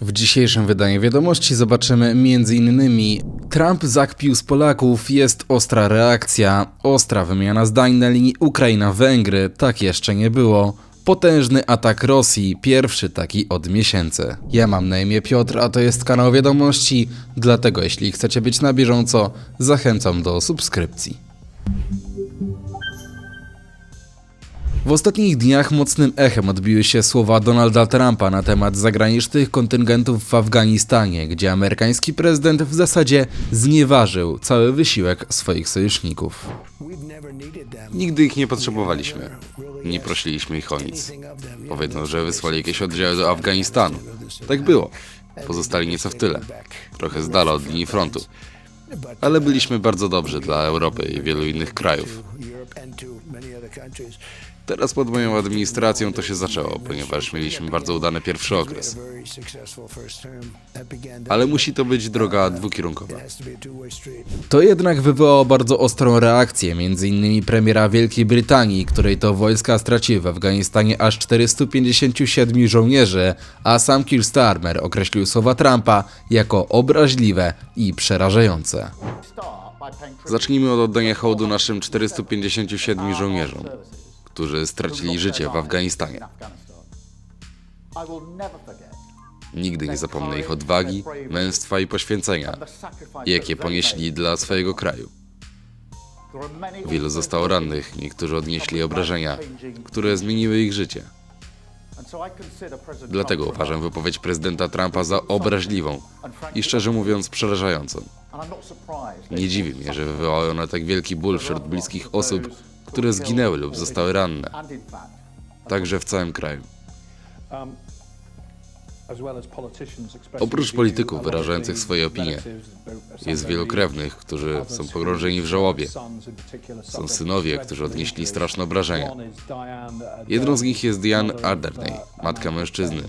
W dzisiejszym wydaniu wiadomości zobaczymy m.in. Trump zakpił z Polaków, jest ostra reakcja, ostra wymiana zdań na linii Ukraina-Węgry, tak jeszcze nie było. Potężny atak Rosji, pierwszy taki od miesięcy. Ja mam na imię Piotr, a to jest kanał wiadomości, dlatego jeśli chcecie być na bieżąco, zachęcam do subskrypcji. W ostatnich dniach mocnym echem odbiły się słowa Donalda Trumpa na temat zagranicznych kontyngentów w Afganistanie, gdzie amerykański prezydent w zasadzie znieważył cały wysiłek swoich sojuszników. Nigdy ich nie potrzebowaliśmy. Nie prosiliśmy ich o nic. Powiedzą, że wysłali jakieś oddziały do Afganistanu. Tak było. Pozostali nieco w tyle. Trochę z dala od linii frontu. Ale byliśmy bardzo dobrzy dla Europy i wielu innych krajów. Teraz pod moją administracją to się zaczęło, ponieważ mieliśmy bardzo udany pierwszy okres. Ale musi to być droga dwukierunkowa. To jednak wywołało bardzo ostrą reakcję, m.in. premiera Wielkiej Brytanii, której to wojska straciły w Afganistanie aż 457 żołnierzy, a sam Keir Starmer określił słowa Trumpa jako obraźliwe i przerażające. Zacznijmy od oddania hołdu naszym 457 żołnierzom, którzy stracili życie w Afganistanie. Nigdy nie zapomnę ich odwagi, męstwa i poświęcenia, jakie ponieśli dla swojego kraju. Wielu zostało rannych, niektórzy odnieśli obrażenia, które zmieniły ich życie. Dlatego uważam wypowiedź prezydenta Trumpa za obraźliwą i szczerze mówiąc przerażającą. Nie dziwi mnie, że wywołały one tak wielki ból wśród bliskich osób, które zginęły lub zostały ranne, także w całym kraju. Oprócz polityków wyrażających swoje opinie, jest wielu krewnych, którzy są pogrążeni w żałobie. Są synowie, którzy odnieśli straszne obrażenia. Jedną z nich jest Diane Ardernay, matka mężczyzny,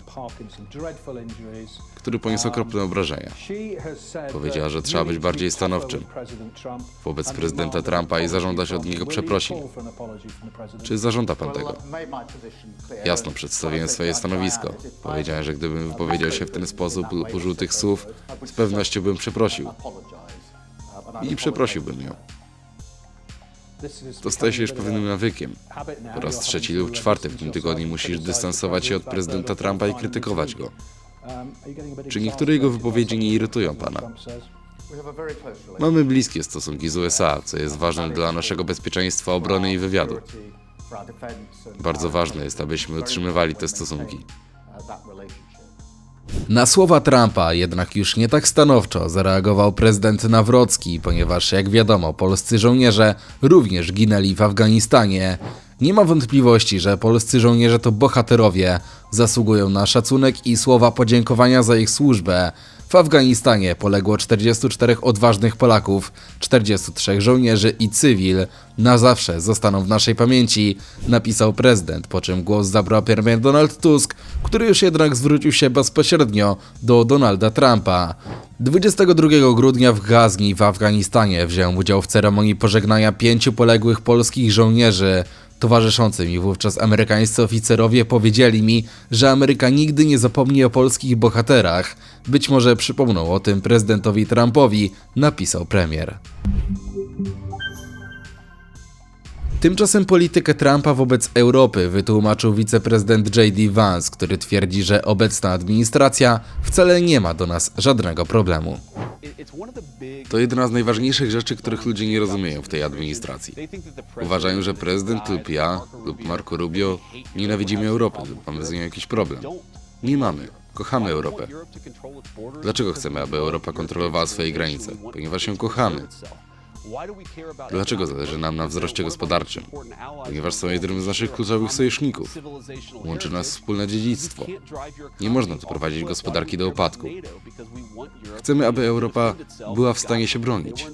który poniósł okropne obrażenia. Powiedziała, że trzeba być bardziej stanowczym wobec prezydenta Trumpa i zażądać od niego przeprosin. Czy zażąda pan tego? Jasno przedstawiłem swoje stanowisko. Powiedziałem, że gdybym wypowiedział się w ten sposób lub użył tych słów, z pewnością bym przeprosił. I przeprosiłbym ją. To staje się już pewnym nawykiem. Po raz trzeci lub czwarty w tym tygodniu musisz dystansować się od prezydenta Trumpa i krytykować go. Czy niektóre jego wypowiedzi nie irytują pana? Mamy bliskie stosunki z USA, co jest ważne dla naszego bezpieczeństwa, obrony i wywiadu. Bardzo ważne jest, abyśmy utrzymywali te stosunki. Na słowa Trumpa jednak już nie tak stanowczo zareagował prezydent Nawrocki, ponieważ jak wiadomo, polscy żołnierze również ginęli w Afganistanie. Nie ma wątpliwości, że polscy żołnierze to bohaterowie, zasługują na szacunek i słowa podziękowania za ich służbę. W Afganistanie poległo 44 odważnych Polaków, 43 żołnierzy i cywil. Na zawsze zostaną w naszej pamięci, napisał prezydent, po czym głos zabrał premier Donald Tusk, który już jednak zwrócił się bezpośrednio do Donalda Trumpa. 22 grudnia w Ghazni w Afganistanie wziąłem udział w ceremonii pożegnania pięciu poległych polskich żołnierzy. Towarzyszący mi wówczas amerykańscy oficerowie powiedzieli mi, że Ameryka nigdy nie zapomni o polskich bohaterach. Być może przypomną o tym prezydentowi Trumpowi, napisał premier. Tymczasem politykę Trumpa wobec Europy wytłumaczył wiceprezydent J.D. Vance, który twierdzi, że obecna administracja wcale nie ma do nas żadnego problemu. To jedna z najważniejszych rzeczy, których ludzie nie rozumieją w tej administracji. Uważają, że prezydent lub ja lub Marco Rubio nienawidzimy Europy lub mamy z nią jakiś problem. Nie mamy. Kochamy Europę. Dlaczego chcemy, aby Europa kontrolowała swoje granice? Ponieważ ją kochamy. Dlaczego zależy nam na wzroście gospodarczym? Ponieważ są jednym z naszych kluczowych sojuszników. Łączy nas wspólne dziedzictwo. Nie można tu prowadzić gospodarki do upadku. Chcemy, aby Europa była w stanie się bronić.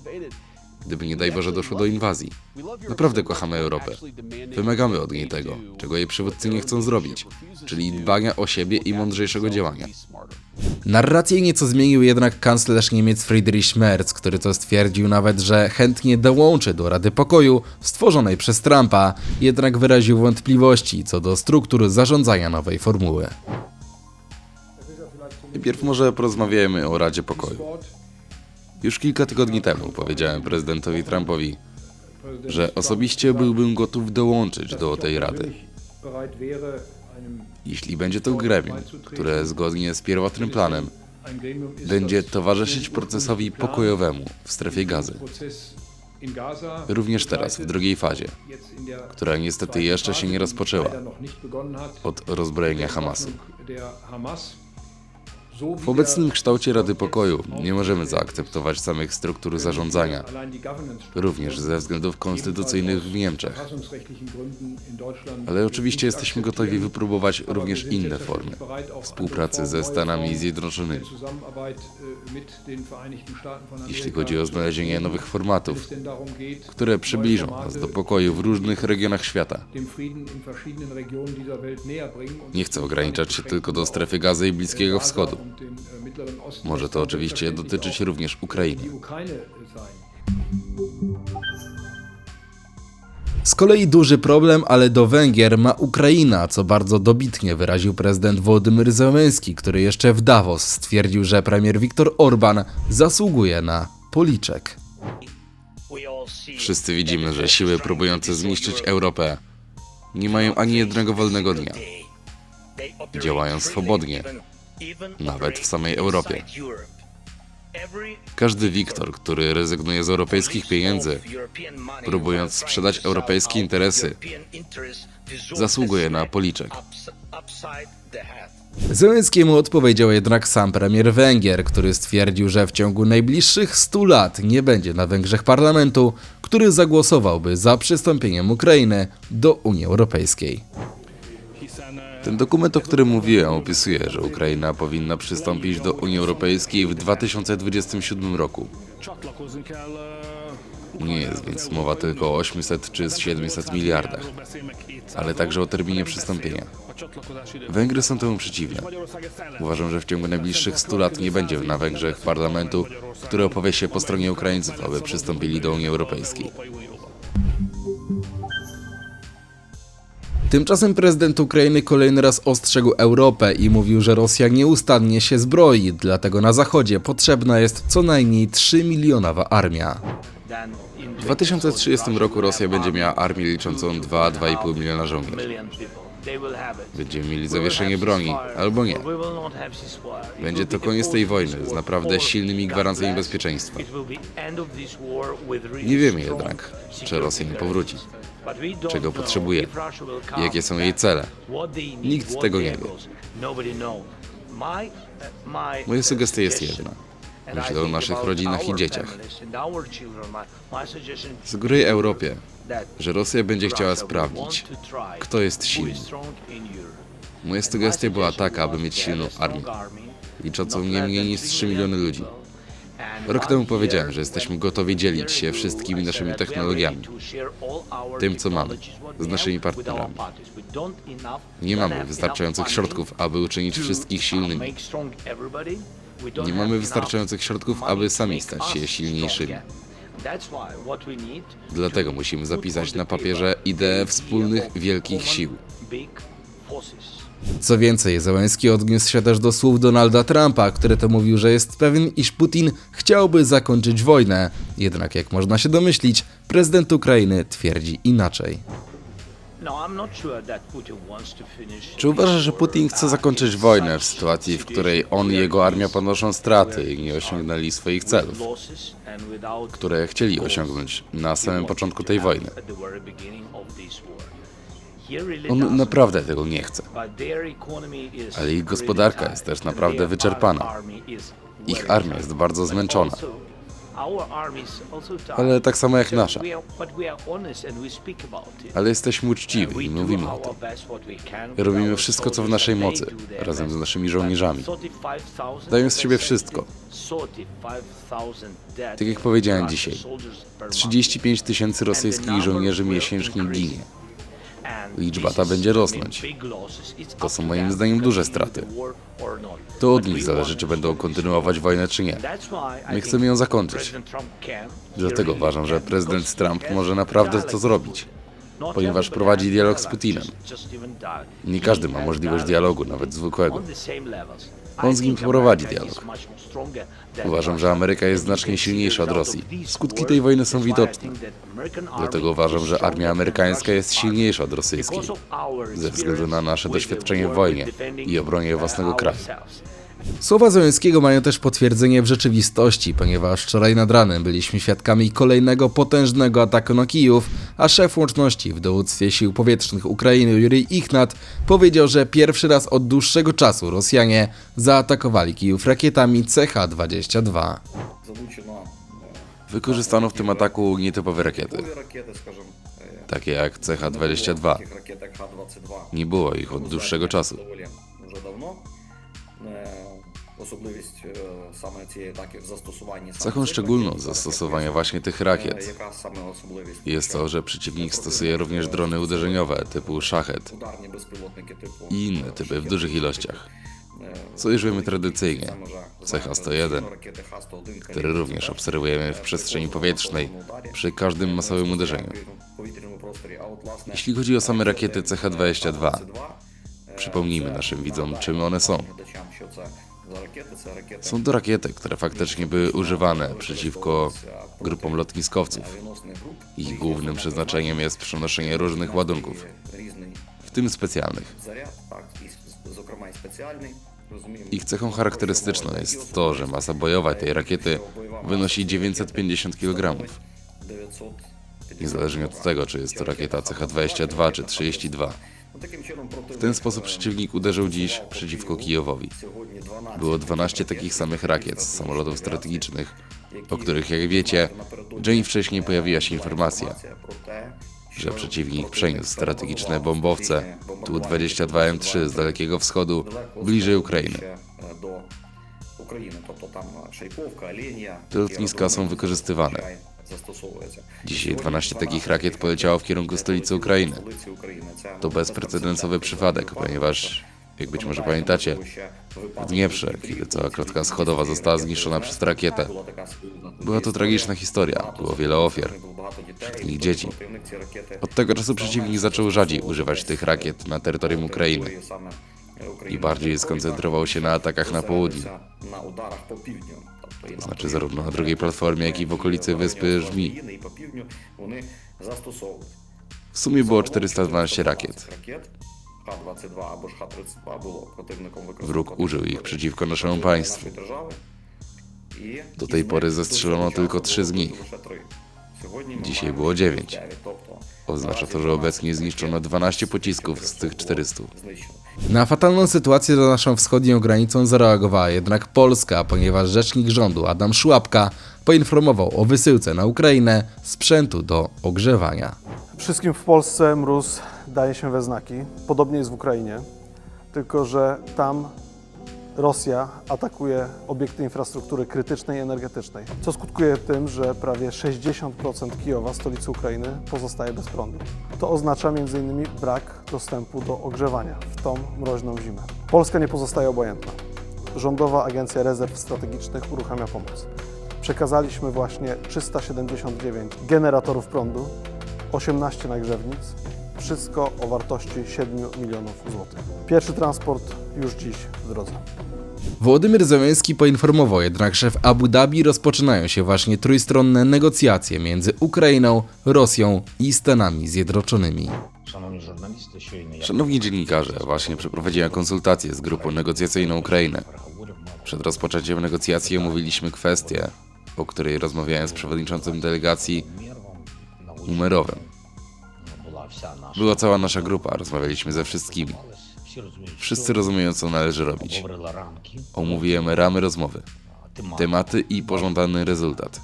Gdyby nie daj Boże doszło do inwazji. Naprawdę kochamy Europę. Wymagamy od niej tego, czego jej przywódcy nie chcą zrobić, czyli dbania o siebie i mądrzejszego działania. Narrację nieco zmienił jednak kanclerz Niemiec Friedrich Merz, który to stwierdził nawet, że chętnie dołączy do Rady Pokoju stworzonej przez Trumpa, jednak wyraził wątpliwości co do struktur zarządzania nowej formuły. Najpierw może porozmawiajmy o Radzie Pokoju. Już kilka tygodni temu powiedziałem prezydentowi Trumpowi, że osobiście byłbym gotów dołączyć do tej rady, jeśli będzie to gremium, które zgodnie z pierwotnym planem będzie towarzyszyć procesowi pokojowemu w strefie gazy. Również teraz, w drugiej fazie, która niestety jeszcze się nie rozpoczęła od rozbrojenia Hamasu. W obecnym kształcie Rady Pokoju nie możemy zaakceptować samych struktur zarządzania, również ze względów konstytucyjnych w Niemczech. Ale oczywiście jesteśmy gotowi wypróbować również inne formy współpracy ze Stanami Zjednoczonymi, jeśli chodzi o znalezienie nowych formatów, które przybliżą nas do pokoju w różnych regionach świata. Nie chcę ograniczać się tylko do strefy gazy i Bliskiego Wschodu. Może to oczywiście dotyczyć również Ukrainy. Z kolei duży problem, ale do Węgier ma Ukraina, co bardzo dobitnie wyraził prezydent Wołodymyr Zełenski, który jeszcze w Davos stwierdził, że premier Viktor Orban zasługuje na policzek. Wszyscy widzimy, że siły próbujące zniszczyć Europę nie mają ani jednego wolnego dnia. Działają swobodnie, nawet w samej Europie. Każdy Wiktor, który rezygnuje z europejskich pieniędzy, próbując sprzedać europejskie interesy, zasługuje na policzek. Zełenskiemu odpowiedział jednak sam premier Węgier, który stwierdził, że w ciągu najbliższych 100 lat nie będzie na Węgrzech parlamentu, który zagłosowałby za przystąpieniem Ukrainy do Unii Europejskiej. Ten dokument, o którym mówiłem, opisuje, że Ukraina powinna przystąpić do Unii Europejskiej w 2027 roku. Nie jest więc mowa tylko o 800 czy 700 miliardach, ale także o terminie przystąpienia. Węgry są temu przeciwne. Uważam, że w ciągu najbliższych 100 lat nie będzie na Węgrzech parlamentu, który opowie się po stronie Ukraińców, aby przystąpili do Unii Europejskiej. Tymczasem prezydent Ukrainy kolejny raz ostrzegł Europę i mówił, że Rosja nieustannie się zbroi, dlatego na zachodzie potrzebna jest co najmniej 3 milionowa armia. W 2030 roku Rosja będzie miała armię liczącą 2-2,5 miliona żołnierzy. Będziemy mieli zawieszenie broni, albo nie. Będzie to koniec tej wojny z naprawdę silnymi gwarancjami bezpieczeństwa. Nie wiemy jednak, czy Rosja nie powróci. Czego potrzebuje? Jakie są jej cele? Nikt tego nie wie. Moja sugestia jest jedna. Myślę o naszych rodzinach i dzieciach. Sugeruję Europie, że Rosja będzie chciała sprawdzić, kto jest silny. Moja sugestia była taka, aby mieć silną armię, liczącą nie mniej niż 3 miliony ludzi. Rok temu powiedziałem, że jesteśmy gotowi dzielić się wszystkimi naszymi technologiami, tym co mamy, z naszymi partnerami. Nie mamy wystarczających środków, aby uczynić wszystkich silnymi. Nie mamy wystarczających środków, aby sami stać się silniejszymi. Dlatego musimy zapisać na papierze ideę wspólnych wielkich sił. Co więcej, Zełenski odniósł się też do słów Donalda Trumpa, który to mówił, że jest pewien, iż Putin chciałby zakończyć wojnę. Jednak jak można się domyślić, prezydent Ukrainy twierdzi inaczej. Czy uważa, że Putin chce zakończyć wojnę w sytuacji, w której on i jego armia ponoszą straty i nie osiągnęli swoich celów, które chcieli osiągnąć na samym początku tej wojny? On naprawdę tego nie chce. Ale ich gospodarka jest też naprawdę wyczerpana. Ich armia jest bardzo zmęczona. Ale tak samo jak nasza. Ale jesteśmy uczciwi i mówimy o tym. Robimy wszystko, co w naszej mocy, razem z naszymi żołnierzami. Dają z siebie wszystko. Tak jak powiedziałem dzisiaj, 35 tysięcy rosyjskich żołnierzy miesięcznie ginie. Liczba ta będzie rosnąć. To są moim zdaniem duże straty. To od nich zależy, czy będą kontynuować wojnę, czy nie. My chcemy ją zakończyć. Dlatego uważam, że prezydent Trump może naprawdę to zrobić, ponieważ prowadzi dialog z Putinem. Nie każdy ma możliwość dialogu, nawet zwykłego. On z nim prowadzi dialog. Uważam, że Ameryka jest znacznie silniejsza od Rosji. Skutki tej wojny są widoczne. Dlatego uważam, że armia amerykańska jest silniejsza od rosyjskiej. Ze względu na nasze doświadczenie w wojnie i obronie własnego kraju. Słowa Zająckiego mają też potwierdzenie w rzeczywistości, ponieważ wczoraj nad ranem byliśmy świadkami kolejnego potężnego ataku na Kijów, a szef łączności w dowództwie sił powietrznych Ukrainy Jurij Ichnat powiedział, że pierwszy raz od dłuższego czasu Rosjanie zaatakowali Kijów rakietami CH-22. Wykorzystano w tym ataku nietypowe rakiety, takie jak CH-22. Nie było ich od dłuższego czasu. Cechą szczególną zastosowania właśnie tych rakiet. Jest to, że przeciwnik stosuje również drony uderzeniowe typu szachet i inne typy w dużych ilościach. Co już wiemy tradycyjnie, CH-101, który również obserwujemy w przestrzeni powietrznej przy każdym masowym uderzeniu. Jeśli chodzi o same rakiety CH-22, przypomnijmy naszym widzom, czym one są. Są to rakiety, które faktycznie były używane przeciwko grupom lotniskowców. Ich głównym przeznaczeniem jest przenoszenie różnych ładunków, w tym specjalnych. Ich cechą charakterystyczną jest to, że masa bojowa tej rakiety wynosi 950 kg. Niezależnie od tego, czy jest to rakieta CH-22 czy 32. W ten sposób przeciwnik uderzył dziś przeciwko Kijowowi. Było 12 takich samych rakiet z samolotów strategicznych, o których, jak wiecie, dzień wcześniej pojawiła się informacja, że przeciwnik przeniósł strategiczne bombowce Tu-22M3 z Dalekiego Wschodu bliżej Ukrainy. Te lotniska są wykorzystywane. Dzisiaj 12 takich rakiet poleciało w kierunku stolicy Ukrainy. To bezprecedensowy przypadek, ponieważ jak być może pamiętacie, w Dnieprze, kiedy cała krotka schodowa została zniszczona przez rakietę. Była to tragiczna historia, było wiele ofiar, wszystkich dzieci. Od tego czasu przeciwnik zaczął rzadziej używać tych rakiet na terytorium Ukrainy i bardziej skoncentrował się na atakach na południu. To znaczy zarówno na drugiej platformie, jak i w okolicy wyspy Żmi. W sumie było 412 rakiet. Ракет Х-22 або ж Х-32 було противником використано Wróg użył ich przeciwko naszemu państwu. нашої держави. І Do tej pory zestrzelono tylko trzy z nich. лише три. Сьогодні ми Dzisiaj маємо było 9. дев'ять, Тобто Oznacza to, że obecnie zniszczono 12 pocisków z tych 400. знищено. Na fatalną sytuację za naszą wschodnią granicą zareagowała jednak Polska, ponieważ rzecznik rządu Adam Szłapka poinformował o wysyłce na Ukrainę sprzętu do ogrzewania. Wszystkim w Polsce mróz daje się we znaki. Podobnie jest w Ukrainie, tylko że tam Rosja atakuje obiekty infrastruktury krytycznej i energetycznej, co skutkuje tym, że prawie 60% Kijowa, stolicy Ukrainy, pozostaje bez prądu. To oznacza m.in. brak dostępu do ogrzewania w tą mroźną zimę. Polska nie pozostaje obojętna. Rządowa Agencja Rezerw Strategicznych uruchamia pomoc. Przekazaliśmy właśnie 379 generatorów prądu, 18 nagrzewnic, wszystko o wartości 7 milionów złotych. Pierwszy transport już dziś w drodze. Władimir Zełenski poinformował jednak, że w Abu Dhabi rozpoczynają się właśnie trójstronne negocjacje między Ukrainą, Rosją i Stanami Zjednoczonymi. Szanowni dziennikarze, właśnie przeprowadziłem konsultacje z grupą negocjacyjną Ukrainy. Przed rozpoczęciem negocjacji omówiliśmy kwestię, o której rozmawiałem z przewodniczącym delegacji numerowym. Była cała nasza grupa, rozmawialiśmy ze wszystkimi. Wszyscy rozumieją, co należy robić. Omówiłem ramy rozmowy, tematy i pożądany rezultat.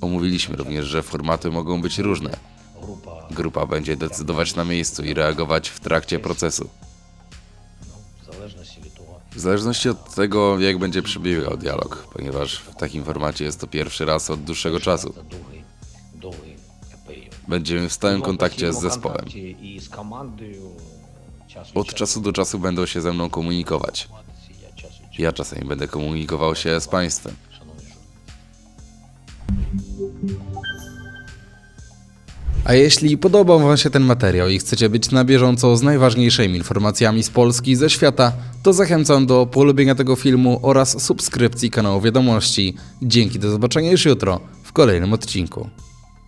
Omówiliśmy również, że formaty mogą być różne. Grupa będzie decydować na miejscu i reagować w trakcie procesu. W zależności od tego, jak będzie przebiegał dialog, ponieważ w takim formacie jest to pierwszy raz od dłuższego czasu. Będziemy w stałym kontakcie z zespołem. Od czasu do czasu będą się ze mną komunikować. Ja czasami będę komunikował się z Państwem. A jeśli podobał Wam się ten materiał i chcecie być na bieżąco z najważniejszymi informacjami z Polski i ze świata, to zachęcam do polubienia tego filmu oraz subskrypcji kanału Wiadomości. Dzięki, do zobaczenia już jutro w kolejnym odcinku.